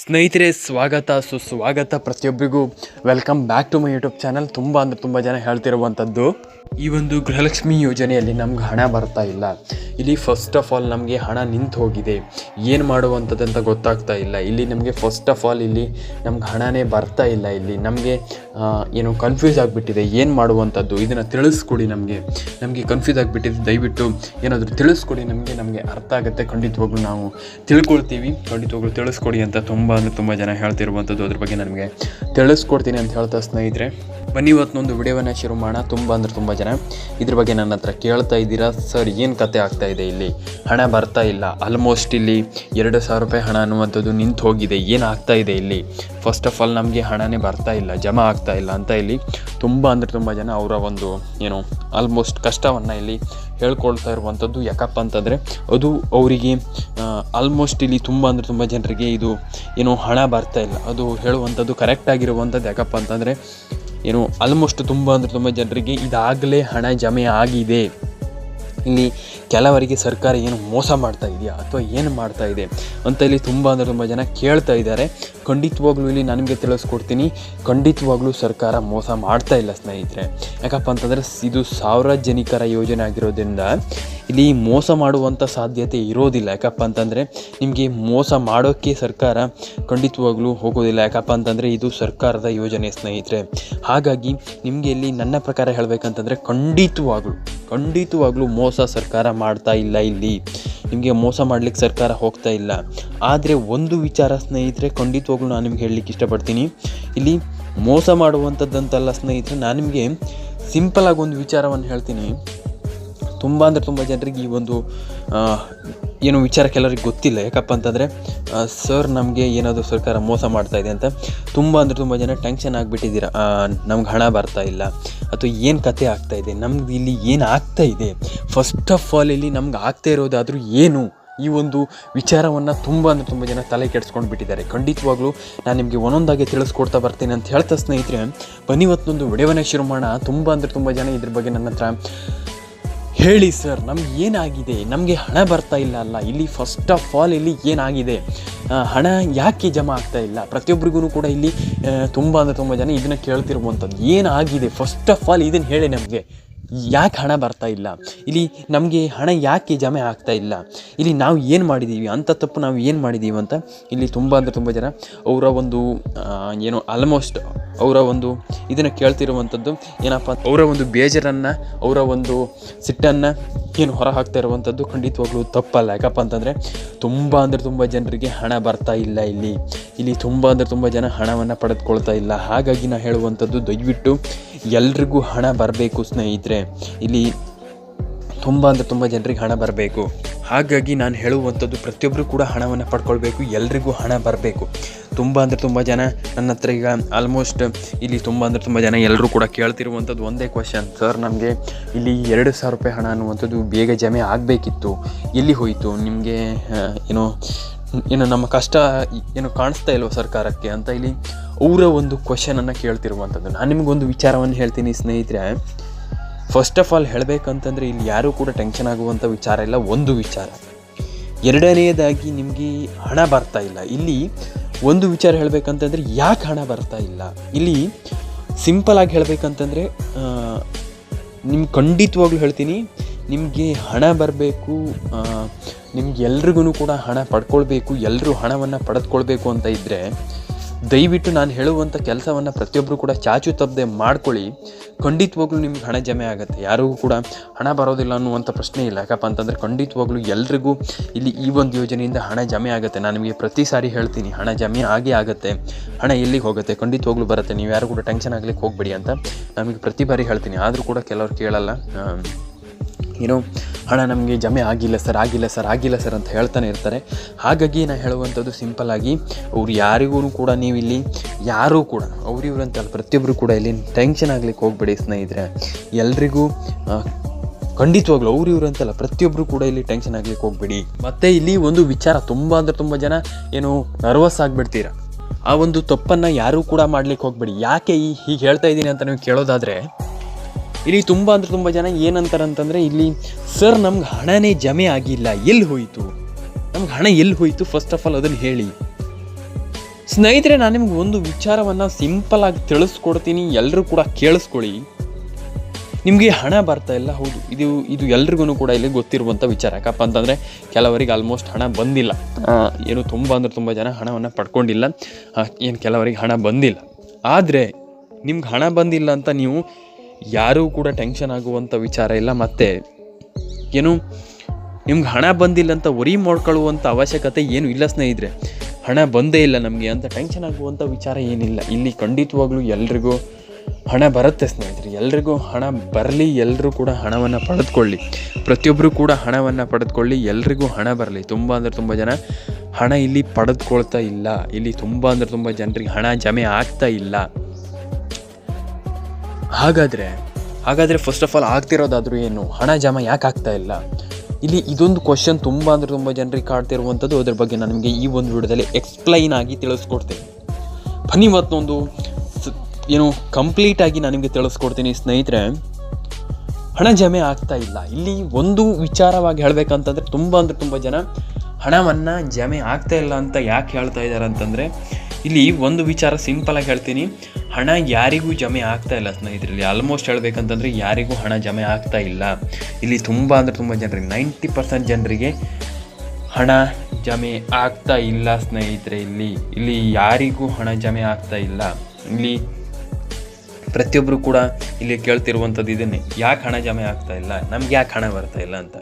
ಸ್ನೇಹಿತರೆ, ಸ್ವಾಗತ. ಸುಸ್ವಾಗತ ಪ್ರತಿಯೊಬ್ಬರಿಗೂ. Welcome back to my YouTube channel ತುಂಬ ಅಂದರೆ ತುಂಬ ಜನ ಹೇಳ್ತಿರುವಂಥದ್ದು, ಈ ಒಂದು ಗೃಹಲಕ್ಷ್ಮಿ ಯೋಜನೆಯಲ್ಲಿ ನಮ್ಗೆ ಹಣ ಬರ್ತಾ ಇಲ್ಲ. ಇಲ್ಲಿ ಫಸ್ಟ್ ಆಫ್ ಆಲ್ ನಮಗೆ ಹಣ ನಿಂತು ಹೋಗಿದೆ. ಏನು ಮಾಡುವಂಥದ್ದು ಅಂತ ಗೊತ್ತಾಗ್ತಾ ಇಲ್ಲ. ಇಲ್ಲಿ ನಮಗೆ ಫಸ್ಟ್ ಆಫ್ ಆಲ್ ಇಲ್ಲಿ ನಮ್ಗೆ ಹಣನೇ ಬರ್ತಾ ಇಲ್ಲ. ಇಲ್ಲಿ ನಮಗೆ ಏನು ಕನ್ಫ್ಯೂಸ್ ಆಗಿಬಿಟ್ಟಿದೆ. ಏನು ಮಾಡುವಂಥದ್ದು? ಇದನ್ನು ತಿಳಿಸ್ಕೊಡಿ ನಮಗೆ. ನಮಗೆ ಕನ್ಫ್ಯೂಸ್ ಆಗಿಬಿಟ್ಟಿದೆ. ದಯವಿಟ್ಟು ಏನಾದರೂ ತಿಳಿಸ್ಕೊಡಿ ನಮಗೆ. ನಮಗೆ ಅರ್ಥ ಆಗುತ್ತೆ. ಖಂಡಿತವಾಗ್ಲೂ ನಾವು ತಿಳ್ಕೊಳ್ತೀವಿ. ಖಂಡಿತವಾಗ್ಲೂ ತಿಳಿಸ್ಕೊಡಿ ಅಂತ ತುಂಬ ಅಂದರೆ ತುಂಬ ಜನ ಹೇಳ್ತಿರುವಂಥದ್ದು ಅದ್ರ ಬಗ್ಗೆ ನನಗೆ ತಿಳಿಸ್ಕೊಡ್ತೀನಿ ಅಂತ ಹೇಳ್ತಾ ಸ್ನೇಹಿತರೆ. ಬನ್ನಿ ಇವತ್ತೊಂದು ವಿಡಿಯೋವನ್ನು ಶುರು ಮಾಡೋಣ. ತುಂಬ ಅಂದರೆ ತುಂಬ ಜನ ಇದ್ರ ಬಗ್ಗೆ ನನ್ನ ಹತ್ರ ಕೇಳ್ತಾ ಇದ್ದೀರಾ. ಸರ್, ಏನು ಕತೆ ಆಗ್ತಾ ಇದೆ ಇಲ್ಲಿ? ಹಣ ಬರ್ತಾ ಇಲ್ಲ. ಆಲ್ಮೋಸ್ಟ್ ಇಲ್ಲಿ ಎರಡು ಸಾವಿರ ರೂಪಾಯಿ ಹಣ ಅನ್ನುವಂಥದ್ದು ನಿಂತು ಹೋಗಿದೆ. ಏನು ಆಗ್ತಾ ಇದೆ ಇಲ್ಲಿ? ಫಸ್ಟ್ ಆಫ್ ಆಲ್ ನಮಗೆ ಹಣನೇ ಬರ್ತಾ ಇಲ್ಲ. ಜಮಾ ಆಗ್ತಾ ಇಲ್ಲ ಅಂತ ಇಲ್ಲಿ ತುಂಬ ಅಂದರೆ ತುಂಬ ಜನ ಅವರ ಒಂದು ಏನು ಆಲ್ಮೋಸ್ಟ್ ಕಷ್ಟವನ್ನು ಇಲ್ಲಿ ಹೇಳ್ಕೊಳ್ತಾ ಇರುವಂಥದ್ದು. ಯಾಕಪ್ಪ ಅಂತಂದರೆ ಅದು ಅವರಿಗೆ ಆಲ್ಮೋಸ್ಟ್ ಇಲ್ಲಿ ತುಂಬ ಅಂದರೆ ತುಂಬ ಜನರಿಗೆ ಇದು ಏನು ಹಣ ಬರ್ತಾ ಇಲ್ಲ. ಅದು ಹೇಳುವಂಥದ್ದು ಕರೆಕ್ಟ್ ಆಗಿರುವಂಥದ್ದು ಯಾಕಪ್ಪ ಅಂತಂದರೆ, ಏನು ಆಲ್ಮೋಸ್ಟ್ ತುಂಬ ಅಂದರೆ ತುಂಬ ಜನರಿಗೆ ಇದಾಗಲೇ ಹಣ ಜಮೆ ಆಗಿದೆ. ಇಲ್ಲಿ ಕೆಲವರಿಗೆ ಸರ್ಕಾರ ಏನು ಮೋಸ ಮಾಡ್ತಾ ಇದೆಯಾ ಅಥವಾ ಏನು ಮಾಡ್ತಾ ಇದೆ ಅಂತ ಇಲ್ಲಿ ತುಂಬ ಅಂದರೆ ತುಂಬ ಜನ ಕೇಳ್ತಾ ಇದ್ದಾರೆ. ಖಂಡಿತವಾಗ್ಲೂ ಇಲ್ಲಿ ನನಗೆ ತಿಳಿಸ್ಕೊಡ್ತೀನಿ. ಖಂಡಿತವಾಗ್ಲೂ ಸರ್ಕಾರ ಮೋಸ ಮಾಡ್ತಾ ಇಲ್ಲ ಸ್ನೇಹಿತರೆ. ಯಾಕಪ್ಪ ಅಂತಂದರೆ ಇದು ಸಾರ್ವಜನಿಕರ ಯೋಜನೆ ಆಗಿರೋದ್ರಿಂದ ಇಲ್ಲಿ ಮೋಸ ಮಾಡುವಂಥ ಸಾಧ್ಯತೆ ಇರೋದಿಲ್ಲ. ಯಾಕಪ್ಪ ಅಂತಂದರೆ ನಿಮಗೆ ಮೋಸ ಮಾಡೋಕ್ಕೆ ಸರ್ಕಾರ ಖಂಡಿತವಾಗ್ಲೂ ಹೋಗೋದಿಲ್ಲ. ಯಾಕಪ್ಪ ಅಂತಂದರೆ ಇದು ಸರ್ಕಾರದ ಯೋಜನೆ ಸ್ನೇಹಿತರೆ. ಹಾಗಾಗಿ ನಿಮಗೆ ಇಲ್ಲಿ ನನ್ನ ಪ್ರಕಾರ ಹೇಳಬೇಕಂತಂದರೆ ಖಂಡಿತವಾಗ್ಲೂ ಖಂಡಿತವಾಗ್ಲೂ ಮೋಸ ಸರ್ಕಾರ ಮಾಡ್ತಾ ಇಲ್ಲ ಇಲ್ಲಿ. ನಿಮಗೆ ಮೋಸ ಮಾಡ್ಲಿಕ್ಕೆ ಸರ್ಕಾರ ಹೋಗ್ತಾ ಇಲ್ಲ. ಆದರೆ ಒಂದು ವಿಚಾರ ಸ್ನೇಹಿತರೆ, ಖಂಡಿತವಾಗ್ಲೂ ನಾನು ನಿಮ್ಗೆ ಹೇಳಲಿಕ್ಕೆ ಇಷ್ಟಪಡ್ತೀನಿ. ಇಲ್ಲಿ ಮೋಸ ಮಾಡುವಂಥದ್ದಂತಲ್ಲ ಸ್ನೇಹಿತರೆ, ನಾನು ನಿಮಗೆ ಸಿಂಪಲಾಗಿ ಒಂದು ವಿಚಾರವನ್ನು ಹೇಳ್ತೀನಿ. ತುಂಬ ಅಂದರೆ ತುಂಬ ಜನರಿಗೆ ಈ ಒಂದು ಏನು ವಿಚಾರ ಕೆಲವರಿಗೆ ಗೊತ್ತಿಲ್ಲ. ಯಾಕಪ್ಪ ಅಂತಂದರೆ ಸರ್ ನಮಗೆ ಏನಾದರೂ ಸರ್ಕಾರ ಮೋಸ ಮಾಡ್ತಾ ಇದೆ ಅಂತ ತುಂಬ ಅಂದರೆ ತುಂಬ ಜನ ಟೆನ್ಷನ್ ಆಗಿಬಿಟ್ಟಿದ್ದೀರ. ನಮ್ಗೆ ಹಣ ಬರ್ತಾ ಇಲ್ಲ. ಅಥವಾ ಏನು ಕತೆ ಆಗ್ತಾ ಇದೆ? ನಮ್ಗೆ ಇಲ್ಲಿ ಏನು ಆಗ್ತಾ ಇದೆ? ಫಸ್ಟ್ ಆಫ್ ಆಲ್ ಇಲ್ಲಿ ನಮ್ಗೆ ಆಗ್ತಾ ಇರೋದಾದರೂ ಏನು? ಈ ಒಂದು ವಿಚಾರವನ್ನು ತುಂಬ ಅಂದರೆ ತುಂಬ ಜನ ತಲೆ ಕೆಡಿಸ್ಕೊಂಡು ಬಿಟ್ಟಿದ್ದಾರೆ. ಖಂಡಿತವಾಗ್ಲೂ ನಾನು ನಿಮಗೆ ಒಂದೊಂದಾಗಿ ತಿಳಿಸ್ಕೊಡ್ತಾ ಬರ್ತೀನಿ ಅಂತ ಹೇಳ್ತಾ ಸ್ನೇಹಿತರೆ, ಬನ್ನಿ ಇವತ್ತೊಂದು ವಿಡಿಯೋವನ್ನೇ ಶುರು ಮಾಡೋಣ. ತುಂಬ ಅಂದರೆ ತುಂಬ ಜನ ಇದ್ರ ಬಗ್ಗೆ ನನ್ನ ಹತ್ರ ಹೇಳಿ ಸರ್, ನಮ್ಗೆ ಏನಾಗಿದೆ? ನಮಗೆ ಹಣ ಬರ್ತಾ ಇಲ್ಲ ಅಲ್ಲ. ಇಲ್ಲಿ ಫಸ್ಟ್ ಆಫ್ ಆಲ್ ಇಲ್ಲಿ ಏನಾಗಿದೆ? ಹಣ ಯಾಕೆ ಜಮಾ ಆಗ್ತಾ ಇಲ್ಲ? ಪ್ರತಿಯೊಬ್ಬರಿಗೂ ಕೂಡ ಇಲ್ಲಿ ತುಂಬ ಅಂದರೆ ತುಂಬ ಜನ ಇದನ್ನು ಕೇಳ್ತಿರುವಂಥದ್ದು ಏನಾಗಿದೆ? ಫಸ್ಟ್ ಆಫ್ ಆಲ್ ಇದನ್ನು ಹೇಳಿ ನಮಗೆ. ಯಾಕೆ ಹಣ ಬರ್ತಾ ಇಲ್ಲ? ಇಲ್ಲಿ ನಮಗೆ ಹಣ ಯಾಕೆ ಜಮೆ ಆಗ್ತಾ ಇಲ್ಲ? ಇಲ್ಲಿ ನಾವು ಏನು ಮಾಡಿದ್ದೀವಿ ಅಂಥ ತಪ್ಪು ನಾವು ಏನು ಮಾಡಿದ್ದೀವಿ ಅಂತ ಇಲ್ಲಿ ತುಂಬ ಅಂದರೆ ತುಂಬ ಜನ ಅವರ ಒಂದು ಏನು ಆಲ್ಮೋಸ್ಟ್ ಅವರ ಒಂದು ಇದನ್ನು ಕೇಳ್ತಿರುವಂಥದ್ದು ಏನಪ್ಪ ಅವರ ಒಂದು ಬೇಜರನ್ನು, ಅವರ ಒಂದು ಸಿಟ್ಟನ್ನು ಏನು ಹೊರ ಹಾಕ್ತಾ ಇರುವಂಥದ್ದು ಖಂಡಿತವಾಗ್ಲೂ ತಪ್ಪಲ್ಲ. ಯಾಕಪ್ಪ ಅಂತಂದರೆ ತುಂಬ ಅಂದರೆ ತುಂಬ ಜನರಿಗೆ ಹಣ ಬರ್ತಾ ಇಲ್ಲ ಇಲ್ಲಿ. ಇಲ್ಲಿ ತುಂಬ ಅಂದರೆ ತುಂಬ ಜನ ಹಣವನ್ನು ಪಡೆದುಕೊಳ್ತಾ ಇಲ್ಲ. ಹಾಗಾಗಿ ನಾನು ಹೇಳುವಂಥದ್ದು ದಯವಿಟ್ಟು ಎಲ್ರಿಗೂ ಹಣ ಬರಬೇಕು ಸ್ನೇಹಿತರೆ. ಇಲ್ಲಿ ತುಂಬ ಅಂದರೆ ತುಂಬ ಜನರಿಗೆ ಹಣ ಬರಬೇಕು. ಹಾಗಾಗಿ ನಾನು ಹೇಳುವಂಥದ್ದು ಪ್ರತಿಯೊಬ್ಬರು ಕೂಡ ಹಣವನ್ನು ಪಡ್ಕೊಳ್ಬೇಕು, ಎಲ್ರಿಗೂ ಹಣ ಬರಬೇಕು. ತುಂಬ ಅಂದರೆ ತುಂಬ ಜನ ನನ್ನ ಹತ್ರ ಈಗ ಆಲ್ಮೋಸ್ಟ್ ಇಲ್ಲಿ ತುಂಬ ಅಂದರೆ ತುಂಬ ಜನ ಎಲ್ಲರೂ ಕೂಡ ಕೇಳ್ತಿರುವಂಥದ್ದು ಒಂದೇ ಕ್ವಶನ್ ಸರ್ ನಮಗೆ ಇಲ್ಲಿ ಎರಡು ಸಾವಿರ ರೂಪಾಯಿ ಹಣ ಅನ್ನುವಂಥದ್ದು ಬೇಗ ಜಮೆ ಆಗಬೇಕಿತ್ತು. ಎಲ್ಲಿ ಹೋಯಿತು? ನಿಮಗೆ ಏನೋ, ಏನು ನಮ್ಮ ಕಷ್ಟ, ಏನು ಕಾಣಿಸ್ತಾ ಇಲ್ವೋ ಸರ್ಕಾರಕ್ಕೆ ಅಂತ ಇಲ್ಲಿ? ಅವರ ಒಂದು ಕ್ವಶನನ್ನು ಕೇಳ್ತಿರುವಂಥದ್ದು ನಾನು ನಿಮಗೊಂದು ವಿಚಾರವನ್ನು ಹೇಳ್ತೀನಿ ಸ್ನೇಹಿತರೆ. ಫಸ್ಟ್ ಆಫ್ ಆಲ್ ಹೇಳಬೇಕಂತಂದರೆ ಇಲ್ಲಿ ಯಾರೂ ಕೂಡ ಟೆನ್ಷನ್ ಆಗುವಂಥ ವಿಚಾರ ಇಲ್ಲ, ಒಂದು ವಿಚಾರ. ಎರಡನೆಯದಾಗಿ ನಿಮಗೆ ಹಣ ಬರ್ತಾ ಇಲ್ಲ. ಇಲ್ಲಿ ಒಂದು ವಿಚಾರ ಹೇಳಬೇಕಂತಂದರೆ ಯಾಕೆ ಹಣ ಬರ್ತಾ ಇಲ್ಲ? ಇಲ್ಲಿ ಸಿಂಪಲ್ ಆಗಿ ಹೇಳಬೇಕಂತಂದರೆ ನಿಮ್ಗೆ ಖಂಡಿತವಾಗ್ಲೂ ಹೇಳ್ತೀನಿ, ನಿಮಗೆ ಹಣ ಬರಬೇಕು ನಿಮ್ಗೆ ಎಲ್ರಿಗೂ ಕೂಡ ಹಣ ಪಡ್ಕೊಳ್ಬೇಕು ಎಲ್ಲರೂ ಹಣವನ್ನು ಪಡೆದುಕೊಳ್ಬೇಕು ಅಂತ ಇದ್ದರೆ ದಯವಿಟ್ಟು ನಾನು ಹೇಳುವಂಥ ಕೆಲಸವನ್ನು ಪ್ರತಿಯೊಬ್ಬರು ಕೂಡ ಚಾಚು ತಪ್ಪದೆ ಮಾಡ್ಕೊಳ್ಳಿ. ಖಂಡಿತವಾಗ್ಲೂ ನಿಮ್ಗೆ ಹಣ ಜಮೆ ಆಗುತ್ತೆ. ಯಾರಿಗೂ ಕೂಡ ಹಣ ಬರೋದಿಲ್ಲ ಅನ್ನುವಂಥ ಪ್ರಶ್ನೆ ಇಲ್ಲ. ಯಾಕಪ್ಪ ಅಂತಂದರೆ ಖಂಡಿತವಾಗ್ಲೂ ಎಲ್ರಿಗೂ ಇಲ್ಲಿ ಈ ಒಂದು ಯೋಜನೆಯಿಂದ ಹಣ ಜಮೆ ಆಗುತ್ತೆ. ನಾನು ನಿಮಗೆ ಪ್ರತಿ ಸಾರಿ ಹೇಳ್ತೀನಿ, ಹಣ ಜಮೆ ಆಗೇ ಆಗುತ್ತೆ. ಹಣ ಎಲ್ಲಿಗೆ ಹೋಗುತ್ತೆ? ಖಂಡಿತವಾಗ್ಲೂ ಬರುತ್ತೆ. ನೀವು ಯಾರು ಕೂಡ ಟೆನ್ಷನ್ ಆಗಲಿಕ್ಕೆ ಹೋಗಬೇಡಿ ಅಂತ ನಮಗೆ ಪ್ರತಿ ಬಾರಿ ಹೇಳ್ತೀನಿ. ಆದರೂ ಕೂಡ ಕೆಲವ್ರು ಕೇಳಲ್ಲ. ಏನೋ ಹಣ ನಮಗೆ ಜಮೆ ಆಗಿಲ್ಲ ಸರ್ ಆಗಿಲ್ಲ ಸರ್ ಆಗಿಲ್ಲ ಸರ್ ಅಂತ ಹೇಳ್ತಾನೆ ಇರ್ತಾರೆ. ಹಾಗಾಗಿ ನಾನು ಹೇಳುವಂಥದ್ದು ಸಿಂಪಲ್ ಆಗಿ, ಅವ್ರು ಯಾರಿಗೂ ಕೂಡ ನೀವು ಇಲ್ಲಿ ಯಾರೂ ಕೂಡ ಅಂತಲ್ಲ ಪ್ರತಿಯೊಬ್ಬರು ಕೂಡ ಇಲ್ಲಿ ಟೆನ್ಷನ್ ಆಗ್ಲಿಕ್ಕೆ ಹೋಗ್ಬೇಡಿ ಸ್ನೇಹಿತರೆ. ಎಲ್ರಿಗೂ ಖಂಡಿತವಾಗ್ಲೂ ಅವ್ರು ಇವ್ರು ಅಂತಲ್ಲ ಪ್ರತಿಯೊಬ್ಬರು ಕೂಡ ಇಲ್ಲಿ ಟೆನ್ಷನ್ ಆಗಲಿಕ್ಕೆ ಹೋಗ್ಬೇಡಿ. ಮತ್ತು ಇಲ್ಲಿ ಒಂದು ವಿಚಾರ ತುಂಬ ಅಂದರೆ ತುಂಬ ಜನ ಏನು ನರ್ವಸ್ ಆಗಿಬಿಡ್ತೀರ. ಆ ಒಂದು ತಪ್ಪನ್ನು ಯಾರೂ ಕೂಡ ಮಾಡ್ಲಿಕ್ಕೆ ಹೋಗ್ಬೇಡಿ. ಯಾಕೆ ಈ ಹೀಗೆ ಹೇಳ್ತಾ ಇದ್ದೀನಿ ಅಂತ ನೀವು ಕೇಳೋದಾದರೆ ಇಲ್ಲಿ ತುಂಬ ಅಂದ್ರೆ ತುಂಬ ಜನ ಏನಂತಾರೆ ಅಂತಂದ್ರೆ ಇಲ್ಲಿ, ಸರ್, ನಮ್ಗೆ ಹಣನೇ ಜಮೆ ಆಗಿಲ್ಲ, ಎಲ್ಲಿ ಹೋಯಿತು? ನಮ್ಗೆ ಹಣ ಎಲ್ಲಿ ಹೋಯಿತು? ಫಸ್ಟ್ ಆಫ್ ಆಲ್ ಅದನ್ನು ಹೇಳಿ. ಸ್ನೇಹಿತರೆ, ನಾನು ನಿಮ್ಗೆ ಒಂದು ವಿಚಾರವನ್ನು ಸಿಂಪಲ್ ಆಗಿ ತಿಳಿಸ್ಕೊಡ್ತೀನಿ ಎಲ್ಲರೂ ಕೂಡ ಕೇಳಿಸ್ಕೊಳ್ಳಿ. ನಿಮಗೆ ಹಣ ಬರ್ತಾ ಇಲ್ಲ, ಹೌದು. ಇದು ಇದು ಎಲ್ರಿಗೂ ಕೂಡ ಇಲ್ಲಿ ಗೊತ್ತಿರುವಂಥ ವಿಚಾರ. ಯಾಕಪ್ಪ ಅಂತಂದರೆ, ಕೆಲವರಿಗೆ ಆಲ್ಮೋಸ್ಟ್ ಹಣ ಬಂದಿಲ್ಲ. ಏನು ತುಂಬ ಅಂದ್ರೆ ತುಂಬ ಜನ ಹಣವನ್ನು ಪಡ್ಕೊಂಡಿಲ್ಲ. ಏನು ಕೆಲವರಿಗೆ ಹಣ ಬಂದಿಲ್ಲ. ಆದರೆ, ನಿಮ್ಗೆ ಹಣ ಬಂದಿಲ್ಲ ಅಂತ ನೀವು ಯಾರೂ ಕೂಡ ಟೆನ್ಷನ್ ಆಗುವಂಥ ವಿಚಾರ ಇಲ್ಲ. ಮತ್ತು ಏನು, ನಿಮ್ಗೆ ಹಣ ಬಂದಿಲ್ಲ ಅಂತ ವರಿ ಮಾಡ್ಕೊಳ್ಳುವಂಥ ಅವಶ್ಯಕತೆ ಏನು ಇಲ್ಲ ಸ್ನೇಹಿತರೆ. ಹಣ ಬಂದೇ ಇಲ್ಲ ನಮಗೆ ಅಂತ ಟೆನ್ಷನ್ ಆಗುವಂಥ ವಿಚಾರ ಏನಿಲ್ಲ. ಇಲ್ಲಿ ಖಂಡಿತವಾಗ್ಲೂ ಎಲ್ರಿಗೂ ಹಣ ಬರುತ್ತೆ ಸ್ನೇಹಿತರೆ. ಎಲ್ರಿಗೂ ಹಣ ಬರಲಿ ಎಲ್ಲರೂ ಕೂಡ ಹಣವನ್ನು ಪಡೆದುಕೊಳ್ಳಿ. ಪ್ರತಿಯೊಬ್ಬರು ಕೂಡ ಹಣವನ್ನು ಪಡೆದುಕೊಳ್ಳಿ, ಎಲ್ರಿಗೂ ಹಣ ಬರಲಿ. ತುಂಬ ಅಂದರೆ ತುಂಬ ಜನ ಹಣ ಇಲ್ಲಿ ಪಡೆದುಕೊಳ್ತಾ ಇಲ್ಲ. ಇಲ್ಲಿ ತುಂಬ ಅಂದರೆ ತುಂಬ ಜನರಿಗೆ ಹಣ ಜಮೆ ಆಗ್ತಾ ಇಲ್ಲ. ಹಾಗಾದರೆ ಹಾಗಾದರೆ ಫಸ್ಟ್ ಆಫ್ ಆಲ್ ಆಗ್ತಿರೋದಾದ್ರೂ ಏನು? ಹಣ ಜಮಾ ಯಾಕೆ ಆಗ್ತಾ ಇಲ್ಲ? ಇಲ್ಲಿ ಇದೊಂದು ಕ್ವಶನ್ ತುಂಬ ಅಂದರೆ ತುಂಬ ಜನರಿಗೆ ಕಾಡ್ತಿರುವಂಥದ್ದು ಅದ್ರ ಬಗ್ಗೆ ನಾನು ನಿಮಗೆ ಈ ಒಂದು ವಿಡಿಯೋದಲ್ಲಿ ಎಕ್ಸ್ಪ್ಲೈನ್ ಆಗಿ ತಿಳಿಸ್ಕೊಡ್ತೀನಿ. ಬನ್ನಿ ಮತ್ತೊಂದು ಏನು ಕಂಪ್ಲೀಟಾಗಿ ನಾನು ನಿಮಗೆ ತಿಳಿಸ್ಕೊಡ್ತೀನಿ ಸ್ನೇಹಿತರೆ. ಹಣ ಜಮೆ ಆಗ್ತಾ ಇಲ್ಲ. ಇಲ್ಲಿ ಒಂದು ವಿಚಾರವಾಗಿ ಹೇಳಬೇಕಂತಂದರೆ ತುಂಬ ಅಂದರೆ ತುಂಬ ಜನ ಹಣವನ್ನು ಜಮೆ ಆಗ್ತಾ ಇಲ್ಲ ಅಂತ ಯಾಕೆ ಹೇಳ್ತಾ ಇದ್ದಾರೆ ಅಂತಂದರೆ ಇಲ್ಲಿ ಒಂದು ವಿಚಾರ ಸಿಂಪಲಾಗಿ ಹೇಳ್ತೀನಿ. ಹಣ ಯಾರಿಗೂ ಜಮೆ ಆಗ್ತಾ ಇಲ್ಲ ಸ್ನೇಹಿತರಲ್ಲಿ ಆಲ್ಮೋಸ್ಟ್ ಹೇಳ್ಬೇಕಂತಂದರೆ ಯಾರಿಗೂ ಹಣ ಜಮೆ ಆಗ್ತಾ ಇಲ್ಲ. ಇಲ್ಲಿ ತುಂಬ ಅಂದರೆ ತುಂಬ ಜನರಿಗೆ ನೈಂಟಿ ಪರ್ಸೆಂಟ್ ಜನರಿಗೆ ಹಣ ಜಮೆ ಆಗ್ತಾ ಇಲ್ಲ ಸ್ನೇಹಿತರೆ ಇಲ್ಲಿ. ಇಲ್ಲಿ ಯಾರಿಗೂ ಹಣ ಜಮೆ ಆಗ್ತಾ ಇಲ್ಲ. ಇಲ್ಲಿ ಪ್ರತಿಯೊಬ್ಬರು ಕೂಡ ಇಲ್ಲಿ ಕೇಳ್ತಿರುವಂಥದ್ದು ಇದನ್ನೇ ಯಾಕೆ ಹಣ ಜಮೆ ಆಗ್ತಾ ಇಲ್ಲ? ನಮ್ಗೆ ಯಾಕೆ ಹಣ ಬರ್ತಾ ಇಲ್ಲ ಅಂತ.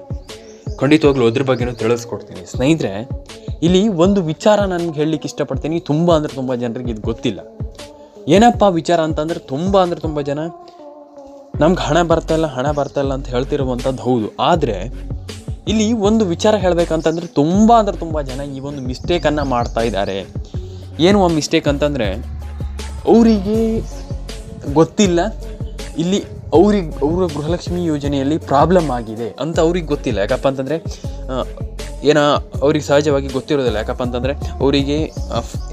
ಖಂಡಿತವಾಗ್ಲೂ ಅದ್ರ ಬಗ್ಗೆನೂ ತಿಳಿಸ್ಕೊಡ್ತೀನಿ. ಸ್ನೇಹಿತರೆ ಇಲ್ಲಿ ಒಂದು ವಿಚಾರ ನನಗೆ ಹೇಳಲಿಕ್ಕೆ ಇಷ್ಟಪಡ್ತೀನಿ. ತುಂಬ ಅಂದರೆ ತುಂಬ ಜನರಿಗೆ ಇದು ಗೊತ್ತಿಲ್ಲ. ಏನಪ್ಪ ವಿಚಾರ ಅಂತಂದರೆ ತುಂಬ ಅಂದರೆ ತುಂಬ ಜನ ನಮ್ಗೆ ಹಣ ಬರ್ತಾಯಿಲ್ಲ ಹಣ ಬರ್ತಾಯಿಲ್ಲ ಅಂತ ಹೇಳ್ತಿರುವಂಥದ್ದು ಹೌದು. ಆದರೆ ಇಲ್ಲಿ ಒಂದು ವಿಚಾರ ಹೇಳಬೇಕಂತಂದರೆ ತುಂಬ ಅಂದರೆ ತುಂಬ ಜನ ಈ ಒಂದು ಮಿಸ್ಟೇಕನ್ನು ಮಾಡ್ತಾ ಇದ್ದಾರೆ. ಏನು ಆ ಮಿಸ್ಟೇಕ್ ಅಂತಂದರೆ ಅವರಿಗೆ ಗೊತ್ತಿಲ್ಲ. ಇಲ್ಲಿ ಅವ್ರಿಗೆ, ಅವರ ಗೃಹಲಕ್ಷ್ಮಿ ಯೋಜನೆಯಲ್ಲಿ ಪ್ರಾಬ್ಲಮ್ ಆಗಿದೆ ಅಂತ ಅವ್ರಿಗೆ ಗೊತ್ತಿಲ್ಲ. ಯಾಕಪ್ಪ ಅಂತಂದರೆ ಏನ ಅವ್ರಿಗೆ ಸಹಜವಾಗಿ ಗೊತ್ತಿರೋದಿಲ್ಲ. ಯಾಕಪ್ಪ ಅಂತಂದರೆ ಅವರಿಗೆ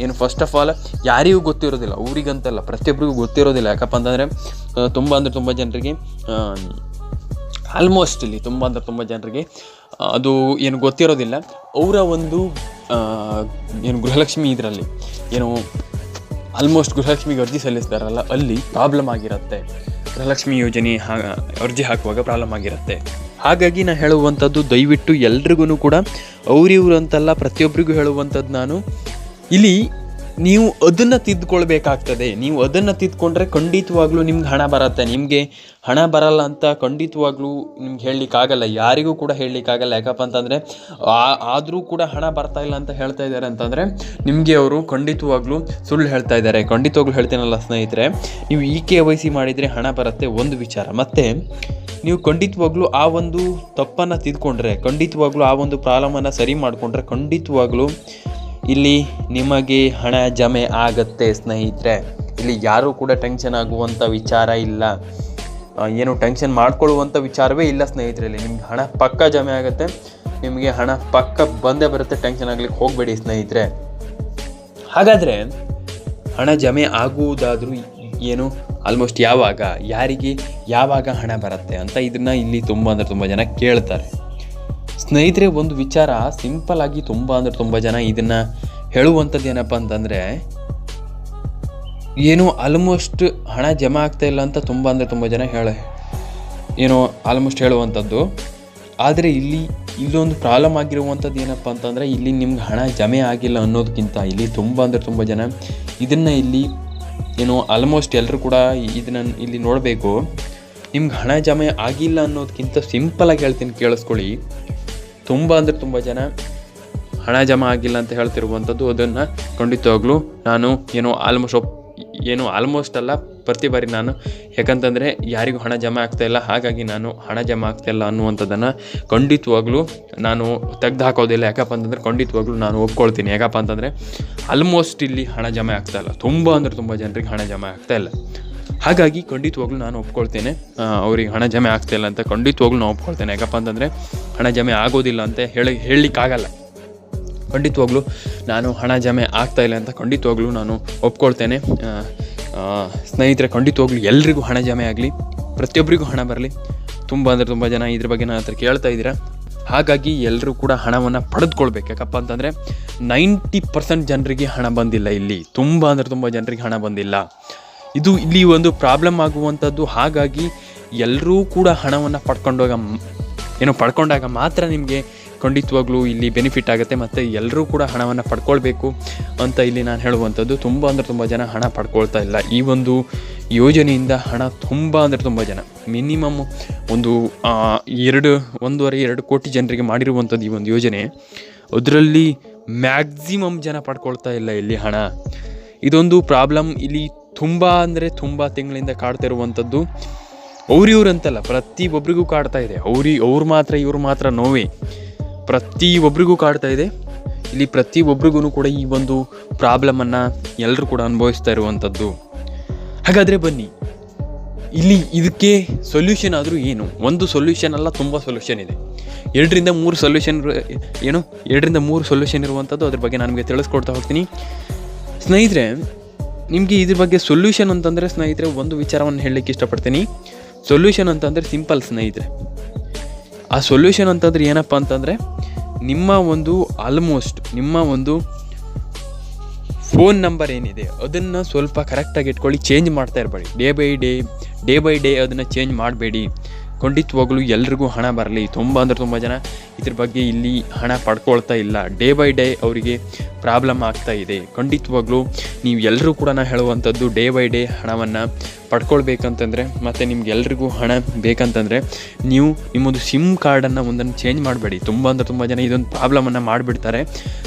ಏನು ಫಸ್ಟ್ ಆಫ್ ಆಲ್ ಯಾರಿಗೂ ಗೊತ್ತಿರೋದಿಲ್ಲ. ಅವರಿಗಂತಲ್ಲ ಪ್ರತಿಯೊಬ್ಬರಿಗೂ ಗೊತ್ತಿರೋದಿಲ್ಲ. ಯಾಕಪ್ಪ ಅಂತಂದರೆ ತುಂಬ ಅಂದರೆ ತುಂಬ ಜನರಿಗೆ ಆಲ್ಮೋಸ್ಟ್ ಇಲ್ಲಿ ತುಂಬ ಅಂದರೆ ತುಂಬ ಜನರಿಗೆ ಅದು ಏನು ಗೊತ್ತಿರೋದಿಲ್ಲ. ಅವರ ಒಂದು ಏನು ಗೃಹಲಕ್ಷ್ಮಿ ಇದರಲ್ಲಿ, ಏನು ಆಲ್ಮೋಸ್ಟ್ ಗೃಹಲಕ್ಷ್ಮಿಗೆ ಅರ್ಜಿ ಸಲ್ಲಿಸ್ತಾರಲ್ಲ, ಅಲ್ಲಿ ಪ್ರಾಬ್ಲಮ್ ಆಗಿರುತ್ತೆ. ಗೃಹಲಕ್ಷ್ಮಿ ಯೋಜನೆ ಅರ್ಜಿ ಹಾಕುವಾಗ ಪ್ರಾಬ್ಲಮ್ ಆಗಿರುತ್ತೆ. ಹಾಗಾಗಿ ನಾನು ಹೇಳುವಂಥದ್ದು ದಯವಿಟ್ಟು ಎಲ್ರಿಗೂ ಕೂಡ ಅವ್ರಿವ್ರು ಅಂತಲ್ಲ ಪ್ರತಿಯೊಬ್ಬರಿಗೂ ಹೇಳುವಂಥದ್ದು ನಾನು. ಇಲ್ಲಿ ನೀವು ಅದನ್ನು ತಿದ್ದುಕೊಳ್ಬೇಕಾಗ್ತದೆ ನೀವು ಅದನ್ನು ತಿದ್ದುಕೊಂಡ್ರೆ ಖಂಡಿತವಾಗ್ಲೂ ನಿಮ್ಗೆ ಹಣ ಬರತ್ತೆ. ನಿಮಗೆ ಹಣ ಬರಲ್ಲ ಅಂತ ಖಂಡಿತವಾಗ್ಲೂ ನಿಮ್ಗೆ ಹೇಳಲಿಕ್ಕಾಗಲ್ಲ. ಯಾರಿಗೂ ಕೂಡ ಹೇಳಲಿಕ್ಕಾಗಲ್ಲ. ಯಾಕಪ್ಪ ಅಂತಂದರೆ ಆದರೂ ಕೂಡ ಹಣ ಬರ್ತಾ ಇಲ್ಲ ಅಂತ ಹೇಳ್ತಾ ಇದ್ದಾರೆ ಅಂತಂದರೆ ನಿಮಗೆ ಅವರು ಖಂಡಿತವಾಗ್ಲೂ ಸುಳ್ಳು ಹೇಳ್ತಾ ಇದ್ದಾರೆ. ಖಂಡಿತವಾಗ್ಲೂ ಹೇಳ್ತೀನಲ್ಲ ಸ್ನೇಹಿತರೆ, ನೀವು ಇ ಕೆ ವೈ ಸಿ ಮಾಡಿದರೆ ಹಣ ಬರುತ್ತೆ ಒಂದು ವಿಚಾರ. ಮತ್ತು ನೀವು ಖಂಡಿತವಾಗ್ಲೂ ಆ ಒಂದು ತಪ್ಪನ್ನು ತಿದ್ಕೊಂಡ್ರೆ, ಖಂಡಿತವಾಗ್ಲೂ ಆ ಒಂದು ಪ್ರಾಬ್ಲಮನ್ನು ಸರಿ ಮಾಡಿಕೊಂಡ್ರೆ, ಖಂಡಿತವಾಗ್ಲೂ ಇಲ್ಲಿ ನಿಮಗೆ ಹಣ ಜಮೆ ಆಗತ್ತೆ ಸ್ನೇಹಿತರೆ. ಇಲ್ಲಿ ಯಾರೂ ಕೂಡ ಟೆನ್ಷನ್ ಆಗುವಂಥ ವಿಚಾರ ಇಲ್ಲ. ಏನು ಟೆನ್ಷನ್ ಮಾಡ್ಕೊಳ್ಳುವಂಥ ವಿಚಾರವೇ ಇಲ್ಲ ಸ್ನೇಹಿತರೆ ಇಲ್ಲಿ. ನಿಮ್ಗೆ ಹಣ ಪಕ್ಕ ಜಮೆ ಆಗುತ್ತೆ, ನಿಮಗೆ ಹಣ ಪಕ್ಕ ಬಂದೇ ಬರುತ್ತೆ ಟೆನ್ಷನ್ ಆಗಲಿಕ್ಕೆ ಹೋಗಬೇಡಿ ಸ್ನೇಹಿತರೆ. ಹಾಗಾದರೆ ಹಣ ಜಮೆ ಆಗುವುದಾದರೂ ಏನು? ಆಲ್ಮೋಸ್ಟ್ ಯಾವಾಗ? ಯಾರಿಗೆ? ಯಾವಾಗ ಹಣ ಬರುತ್ತೆ ಅಂತ ಇದನ್ನು ಇಲ್ಲಿ ತುಂಬ ಅಂದರೆ ತುಂಬ ಜನ ಕೇಳ್ತಾರೆ. ಸ್ನೇಹಿತರೆ, ಒಂದು ವಿಚಾರ ಸಿಂಪಲ್ ಆಗಿ ತುಂಬ ಅಂದರೆ ತುಂಬ ಜನ ಇದನ್ನು ಹೇಳುವಂಥದ್ದು ಏನಪ್ಪ ಅಂತಂದರೆ, ಏನು ಆಲ್ಮೋಸ್ಟ್ ಹಣ ಜಮಾ ಆಗ್ತಾ ಇಲ್ಲ ಅಂತ ತುಂಬ ಅಂದರೆ ತುಂಬ ಜನ ಹೇಳ, ಏನೋ ಆಲ್ಮೋಸ್ಟ್ ಹೇಳುವಂಥದ್ದು. ಆದರೆ ಇಲ್ಲಿ, ಇಲ್ಲೊಂದು ಪ್ರಾಬ್ಲಮ್ ಆಗಿರುವಂಥದ್ದು ಏನಪ್ಪ ಅಂತಂದರೆ, ಇಲ್ಲಿ ನಿಮ್ಗೆ ಹಣ ಜಮೆ ಆಗಿಲ್ಲ ಅನ್ನೋದಕ್ಕಿಂತ ಇಲ್ಲಿ ತುಂಬ ಅಂದರೆ ತುಂಬ ಜನ ಇದನ್ನು ಇಲ್ಲಿ ಏನು ಆಲ್ಮೋಸ್ಟ್ ಎಲ್ಲರೂ ಕೂಡ ಇದನ್ನು ಇಲ್ಲಿ ನೋಡಬೇಕು. ನಿಮ್ಗೆ ಹಣ ಜಮೆ ಆಗಿಲ್ಲ ಅನ್ನೋದಕ್ಕಿಂತ ಸಿಂಪಲಾಗಿ ಹೇಳ್ತೀನಿ, ಕೇಳಿಸ್ಕೊಳ್ಳಿ. ತುಂಬ ಅಂದರೆ ತುಂಬ ಜನ ಹಣ ಜಮಾ ಆಗಿಲ್ಲ ಅಂತ ಹೇಳ್ತಿರುವಂಥದ್ದು ಅದನ್ನು ಖಂಡಿತವಾಗ್ಲೂ ನಾನು ಏನೋ ಆಲ್ಮೋಸ್ಟ್ ಏನೋ ಆಲ್ಮೋಸ್ಟ್ ಅಲ್ಲ ಪ್ರತಿ ಬಾರಿ ನಾನು, ಯಾಕಂತಂದರೆ ಯಾರಿಗೂ ಹಣ ಜಮಾ ಇಲ್ಲ, ಹಾಗಾಗಿ ನಾನು ಹಣ ಜಮಾ ಆಗ್ತಾ ಇಲ್ಲ ಅನ್ನುವಂಥದ್ದನ್ನು ಖಂಡಿತವಾಗ್ಲೂ ನಾನು ತೆಗ್ದು ಹಾಕೋದಿಲ್ಲ ಯಾಕಪ್ಪ ಅಂತಂದರೆ ಖಂಡಿತವಾಗ್ಲೂ ನಾನು ಒಪ್ಕೊಳ್ತೀನಿ. ಯಾಕಪ್ಪ ಅಂತಂದರೆ ಆಲ್ಮೋಸ್ಟ್ ಇಲ್ಲಿ ಹಣ ಜಮಾ ಇಲ್ಲ. ತುಂಬ ಅಂದರೆ ತುಂಬ ಜನರಿಗೆ ಹಣ ಜಮಾ ಇಲ್ಲ. ಹಾಗಾಗಿ ಖಂಡಿತವಾಗ್ಲೂ ನಾನು ಒಪ್ಕೊಳ್ತೇನೆ. ಅವ್ರಿಗೆ ಹಣ ಜಮೆ ಆಗ್ತಾಯಿಲ್ಲ ಅಂತ ಖಂಡಿತವಾಗ್ಲೂ ನಾನು ಒಪ್ಕೊಳ್ತೇನೆ. ಯಾಕಪ್ಪ ಅಂತಂದರೆ ಹಣ ಜಮೆ ಆಗೋದಿಲ್ಲ ಅಂತ ಹೇಳಿ, ಹೇಳಲಿಕ್ಕಾಗಲ್ಲ. ಖಂಡಿತವಾಗ್ಲೂ ನಾನು ಹಣ ಜಮೆ ಆಗ್ತಾಯಿಲ್ಲ ಅಂತ ಖಂಡಿತವಾಗ್ಲೂ ನಾನು ಒಪ್ಕೊಳ್ತೇನೆ. ಸ್ನೇಹಿತರೆ ಖಂಡಿತವಾಗ್ಲಿ ಎಲ್ರಿಗೂ ಹಣ ಜಮೆ ಆಗಲಿ. ಪ್ರತಿಯೊಬ್ಬರಿಗೂ ಹಣ ಬರಲಿ. ತುಂಬ ಅಂದರೆ ತುಂಬ ಜನ ಇದ್ರ ಬಗ್ಗೆ ನನ್ನ ಹತ್ರ ಕೇಳ್ತಾ ಇದ್ದೀರಾ. ಹಾಗಾಗಿ ಎಲ್ಲರೂ ಕೂಡ ಹಣವನ್ನು ಪಡೆದುಕೊಳ್ಬೇಕು. ಯಾಕಪ್ಪ ಅಂತಂದರೆ ನೈಂಟಿ ಪರ್ಸೆಂಟ್ ಜನರಿಗೆ ಹಣ ಬಂದಿಲ್ಲ ಇಲ್ಲಿ. ತುಂಬ ಅಂದರೆ ತುಂಬ ಜನರಿಗೆ ಹಣ ಬಂದಿಲ್ಲ. ಇದು ಇಲ್ಲಿ ಒಂದು ಪ್ರಾಬ್ಲಮ್ ಆಗುವಂಥದ್ದು. ಹಾಗಾಗಿ ಎಲ್ಲರೂ ಕೂಡ ಹಣವನ್ನು ಪಡ್ಕೊಂಡೋಗ ಏನು ಪಡ್ಕೊಂಡಾಗ ಮಾತ್ರ ನಿಮಗೆ ಖಂಡಿತವಾಗ್ಲೂ ಇಲ್ಲಿ ಬೆನಿಫಿಟ್ ಆಗುತ್ತೆ ಮತ್ತು ಎಲ್ಲರೂ ಕೂಡ ಹಣವನ್ನು ಪಡ್ಕೊಳ್ಬೇಕು ಅಂತ ಇಲ್ಲಿ ನಾನು ಹೇಳುವಂಥದ್ದು. ತುಂಬ ಅಂದರೆ ತುಂಬ ಜನ ಹಣ ಪಡ್ಕೊಳ್ತಾ ಇಲ್ಲ. ಈ ಒಂದು ಯೋಜನೆಯಿಂದ ಹಣ ತುಂಬ ಅಂದರೆ ತುಂಬ ಜನ. ಮಿನಿಮಮ್ ಒಂದು ಎರಡು, ಒಂದೂವರೆ, ಎರಡು ಕೋಟಿ ಜನರಿಗೆ ಮಾಡಿರುವಂಥದ್ದು ಈ ಒಂದು ಯೋಜನೆ. ಅದರಲ್ಲಿ ಮ್ಯಾಕ್ಸಿಮಮ್ ಜನ ಪಡ್ಕೊಳ್ತಾ ಇಲ್ಲ ಇಲ್ಲಿ ಹಣ. ಇದೊಂದು ಪ್ರಾಬ್ಲಮ್ ಇಲ್ಲಿ ತುಂಬ ಅಂದರೆ ತುಂಬ ತಿಂಗಳಿಂದ ಕಾಡ್ತಾ ಇರುವಂಥದ್ದು. ಅವ್ರು ಇವ್ರು ಅಂತಲ್ಲ ಪ್ರತಿ ಒಬ್ರಿಗೂ ಕಾಡ್ತಾ ಇದೆ. ಅವ್ರಿ, ಅವ್ರು ಮಾತ್ರ, ಇವ್ರು ಮಾತ್ರ ನೋವೇ. ಪ್ರತಿ ಒಬ್ರಿಗೂ ಕಾಡ್ತಾ ಇದೆ. ಇಲ್ಲಿ ಪ್ರತಿ ಒಬ್ರಿಗೂ ಕೂಡ ಈ ಒಂದು ಪ್ರಾಬ್ಲಮನ್ನು ಎಲ್ಲರೂ ಕೂಡ ಅನುಭವಿಸ್ತಾ ಇರುವಂಥದ್ದು. ಹಾಗಾದರೆ ಬನ್ನಿ, ಇಲ್ಲಿ ಇದಕ್ಕೆ ಸೊಲ್ಯೂಷನ್ ಆದರೂ ಏನು? ಒಂದು ಸೊಲ್ಯೂಷನ್ ಅಲ್ಲ, ತುಂಬ ಸೊಲ್ಯೂಷನ್ ಇದೆ. ಎರಡರಿಂದ ಮೂರು ಸೊಲ್ಯೂಷನ್ ಏನು? ಎರಡರಿಂದ ಮೂರು ಸೊಲ್ಯೂಷನ್ ಇರುವಂಥದ್ದು ಅದ್ರ ಬಗ್ಗೆ ನಾನು ನಿಮಗೆ ತಿಳಿಸ್ಕೊಡ್ತಾ ಹೋಗ್ತೀನಿ. ಸ್ನೇಹಿತರೆ, ನಿಮಗೆ ಇದ್ರ ಬಗ್ಗೆ ಸೊಲ್ಯೂಷನ್ ಅಂತಂದರೆ ಸ್ನೇಹಿತರೆ, ಒಂದು ವಿಚಾರವನ್ನು ಹೇಳಲಿಕ್ಕೆ ಇಷ್ಟಪಡ್ತೀನಿ. ಸೊಲ್ಯೂಷನ್ ಅಂತಂದರೆ ಸಿಂಪಲ್ ಸ್ನೇಹಿತರೆ. ಆ ಸೊಲ್ಯೂಷನ್ ಅಂತಂದ್ರೆ ಏನಪ್ಪ ಅಂತಂದರೆ ನಿಮ್ಮ ಒಂದು ಆಲ್ಮೋಸ್ಟ್ ನಿಮ್ಮ ಒಂದು ಫೋನ್ ನಂಬರ್ ಏನಿದೆ ಅದನ್ನು ಸ್ವಲ್ಪ ಕರೆಕ್ಟಾಗಿ ಇಟ್ಕೊಳ್ಳಿ ಚೇಂಜ್ ಮಾಡ್ತಾ ಇರಬೇಡಿ. Day by day day by day ಅದನ್ನು ಚೇಂಜ್ ಮಾಡಬೇಡಿ. ಖಂಡಿತವಾಗ್ಲೂ ಎಲ್ರಿಗೂ ಹಣ ಬರಲಿ. ತುಂಬ ಅಂದರೆ ತುಂಬ ಜನ ಇದ್ರ ಬಗ್ಗೆ ಇಲ್ಲಿ ಹಣ ಪಡ್ಕೊಳ್ತಾ ಇಲ್ಲ. ಡೇ ಬೈ ಡೇ ಅವರಿಗೆ ಪ್ರಾಬ್ಲಮ್ ಆಗ್ತಾ ಇದೆ. ಖಂಡಿತವಾಗ್ಲೂ ನೀವು ಎಲ್ಲರೂ ಕೂಡ ಹೇಳುವಂಥದ್ದು ಡೇ ಬೈ ಡೇ ಹಣವನ್ನು ಪಡ್ಕೊಳ್ಬೇಕಂತಂದರೆ ಮತ್ತು ನಿಮ್ಗೆ ಎಲ್ರಿಗೂ ಹಣ ಬೇಕಂತಂದರೆ ನೀವು ನಿಮ್ಮೊಂದು ಸಿಮ್ ಕಾರ್ಡನ್ನು ಒಂದನ್ನು ಚೇಂಜ್ ಮಾಡಬೇಡಿ. ತುಂಬ ಅಂದರೆ ತುಂಬ ಜನ ಇದೊಂದು ಪ್ರಾಬ್ಲಮನ್ನು ಮಾಡಿಬಿಡ್ತಾರೆ.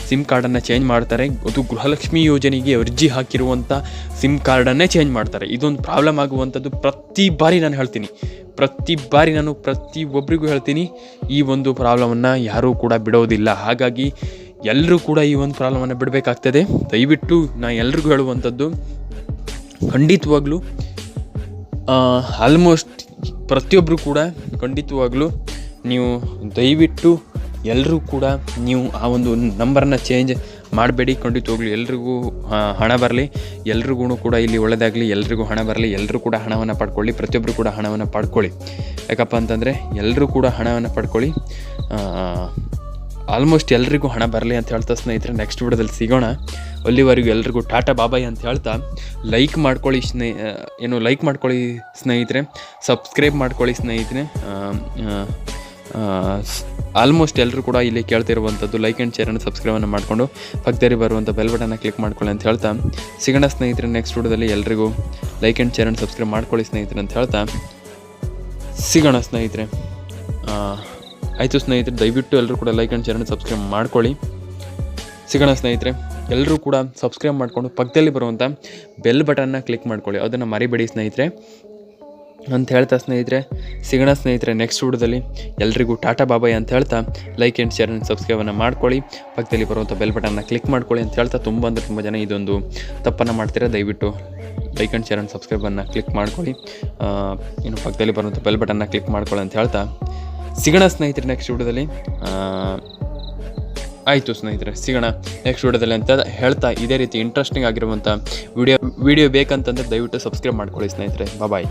ಸಿಮ್ ಕಾರ್ಡನ್ನು ಚೇಂಜ್ ಮಾಡ್ತಾರೆ. ಅದು ಗೃಹಲಕ್ಷ್ಮಿ ಯೋಜನೆಗೆ ಅರ್ಜಿ ಹಾಕಿರುವಂಥ ಸಿಮ್ ಕಾರ್ಡನ್ನೇ ಚೇಂಜ್ ಮಾಡ್ತಾರೆ. ಇದೊಂದು ಪ್ರಾಬ್ಲಮ್ ಆಗುವಂಥದ್ದು ಪ್ರತಿ ಬಾರಿ ನಾನು ಹೇಳ್ತೀನಿ. ಪ್ರತಿ ಬಾರಿ ನಾನು ಪ್ರತಿ ಒಬ್ಬರಿಗೂ ಹೇಳ್ತೀನಿ, ಈ ಒಂದು ಪ್ರಾಬ್ಲಮನ್ನು ಯಾರೂ ಕೂಡ ಬಿಡೋದಿಲ್ಲ. ಹಾಗಾಗಿ ಎಲ್ಲರೂ ಕೂಡ ಈ ಒಂದು ಪ್ರಾಬ್ಲಮನ್ನು ಬಿಡಬೇಕಾಗ್ತದೆ. ದಯವಿಟ್ಟು ನಾನು ಎಲ್ರಿಗೂ ಹೇಳುವಂಥದ್ದು, ಖಂಡಿತವಾಗ್ಲೂ ಆಲ್ಮೋಸ್ಟ್ ಪ್ರತಿಯೊಬ್ಬರು ಕೂಡ ಖಂಡಿತವಾಗ್ಲೂ ನೀವು ದಯವಿಟ್ಟು ಎಲ್ಲರೂ ಕೂಡ ನೀವು ಆ ಒಂದು ನಂಬರನ್ನ ಚೇಂಜ್ ಮಾಡಬೇಡಿ. ಖಂಡಿತವಾಗ್ಲೂ ಎಲ್ರಿಗೂ ಹಣ ಬರಲಿ. ಎಲ್ರಿಗೂ ಕೂಡ ಇಲ್ಲಿ ಒಳ್ಳೆಯದಾಗಲಿ ಎಲ್ರಿಗೂ ಹಣ ಬರಲಿ. ಎಲ್ಲರೂ ಕೂಡ ಹಣವನ್ನು ಪಡ್ಕೊಳ್ಳಿ. ಪ್ರತಿಯೊಬ್ಬರು ಕೂಡ ಹಣವನ್ನು ಪಡ್ಕೊಳ್ಳಿ. ಯಾಕಪ್ಪ ಅಂತಂದರೆ ಎಲ್ಲರೂ ಕೂಡ ಹಣವನ್ನು ಪಡ್ಕೊಳ್ಳಿ. ಆಲ್ಮೋಸ್ಟ್ ಎಲ್ರಿಗೂ ಹಣ ಬರಲಿ ಅಂತ ಹೇಳ್ತಾ ಸ್ನೇಹಿತರೆ ನೆಕ್ಸ್ಟ್ ವಿಡಿಯೋದಲ್ಲಿ ಸಿಗೋಣ. ಅಲ್ಲಿವರೆಗೂ ಎಲ್ರಿಗೂ ಟಾಟಾ ಬಾಬಾಯ್ ಅಂತ ಹೇಳ್ತಾ ಲೈಕ್ ಮಾಡ್ಕೊಳ್ಳಿ ಸ್ನೇ ಏನು ಲೈಕ್ ಮಾಡ್ಕೊಳ್ಳಿ ಸ್ನೇಹಿತರೆ ಸಬ್ಸ್ಕ್ರೈಬ್ ಮಾಡ್ಕೊಳ್ಳಿ ಸ್ನೇಹಿತರೆ. ಆಲ್ಮೋಸ್ಟ್ ಎಲ್ಲರೂ ಕೂಡ ಇಲ್ಲಿ ಕೇಳ್ತಿರುವಂಥದ್ದು ಲೈಕ್ ಆ್ಯಂಡ್ ಶೇರನ್ನು ಸಬ್ಸ್ಕ್ರೈಬನ್ನು ಮಾಡಿಕೊಂಡು ಪಕ್ಕದಲ್ಲಿ ಬರುವಂಥ ಬೆಲ್ ಬಟನ್ನ ಕ್ಲಿಕ್ ಮಾಡ್ಕೊಳ್ಳಿ ಅಂತ ಹೇಳ್ತಾ. ಸಿಗೋಣ ಸ್ನೇಹಿತರೆ ನೆಕ್ಸ್ಟ್ ವಿಡಿಯೋದಲ್ಲಿ ಎಲ್ರಿಗೂ ಲೈಕ್ ಆ್ಯಂಡ್ ಶೇರನ್ನು ಸಬ್ಸ್ಕ್ರೈಬ್ ಮಾಡ್ಕೊಳ್ಳಿ ಸ್ನೇಹಿತರೆ ಅಂತ ಹೇಳ್ತಾ. ಸಿಗೋಣ ಸ್ನೇಹಿತರೆ. ಆಯಿತು ಸ್ನೇಹಿತರೆ, ದಯವಿಟ್ಟು ಎಲ್ಲರೂ ಕೂಡ ಲೈಕ್ ಆ್ಯಂಡ್ ಶೇರನ್ನು ಸಬ್ಸ್ಕ್ರೈಬ್ ಮಾಡ್ಕೊಳ್ಳಿ. ಸಿಗೋಣ ಸ್ನೇಹಿತರೆ ಎಲ್ಲರೂ ಕೂಡ ಸಬ್ಸ್ಕ್ರೈಬ್ ಮಾಡಿಕೊಂಡು ಪಕ್ಕದಲ್ಲಿ ಬರುವಂಥ ಬೆಲ್ ಬಟನ್ನ ಕ್ಲಿಕ್ ಮಾಡ್ಕೊಳ್ಳಿ. ಅದನ್ನು ಮರಿಬೇಡಿ ಸ್ನೇಹಿತರೆ. ಅಂತ ಹೇಳ್ತಾ ಸ್ನೇಹಿತರೆ, ಸಿಗೋಣ ಸ್ನೇಹಿತರೆ ನೆಕ್ಸ್ಟ್ ವಿಡಿಯೋದಲ್ಲಿ. ಎಲ್ರಿಗೂ ಟಾಟಾ ಬಾಬಾಯ್ ಅಂತ ಹೇಳ್ತಾ ಲೈಕ್ ಆ್ಯಂಡ್ ಶೇರ್ ಆ್ಯಂಡ್ ಸಬ್ಸ್ಕ್ರೈಬನ್ನು ಮಾಡ್ಕೊಳ್ಳಿ. ಪಕ್ಕದಲ್ಲಿ ಬರುವಂಥ ಬೆಲ್ ಬಟನ್ನ ಕ್ಲಿಕ್ ಮಾಡ್ಕೊಳ್ಳಿ ಅಂತ ಹೇಳ್ತಾ ತುಂಬ ಅಂದರೆ ತುಂಬ ಜನ ಇದೊಂದು ತಪ್ಪನ್ನು ಮಾಡ್ತೀರಾ ದಯವಿಟ್ಟು ಲೈಕ್ ಆ್ಯಂಡ್ ಶೇರ್ ಆ್ಯಂಡ್ ಸಬ್ಸ್ಕ್ರೈಬನ್ನು ಕ್ಲಿಕ್ ಮಾಡ್ಕೊಳ್ಳಿ. ಇನ್ನು ಪಕ್ಕದಲ್ಲಿ ಬರುವಂಥ ಬೆಲ್ ಬಟನ್ನ ಕ್ಲಿಕ್ ಮಾಡ್ಕೊಳ್ಳಿ ಅಂತ ಹೇಳ್ತಾ ಸಿಗೋಣ ಸ್ನೇಹಿತರೆ ನೆಕ್ಸ್ಟ್ ವಿಡಿಯೋದಲ್ಲಿ. ಆಯಿತು ಸ್ನೇಹಿತರೆ, ಸಿಗೋಣ ನೆಕ್ಸ್ಟ್ ವಿಡಿಯೋದಲ್ಲಿ ಅಂತ ಹೇಳ್ತಾ ಇದೇ ರೀತಿ ಇಂಟ್ರೆಸ್ಟಿಂಗ್ ಆಗಿರುವಂಥ ವಿಡಿಯೋ ವಿಡಿಯೋ ಬೇಕಂತಂದರೆ ದಯವಿಟ್ಟು ಸಬ್ಸ್ಕ್ರೈಬ್ ಮಾಡ್ಕೊಳ್ಳಿ ಸ್ನೇಹಿತರೆ. ಬಾಯ್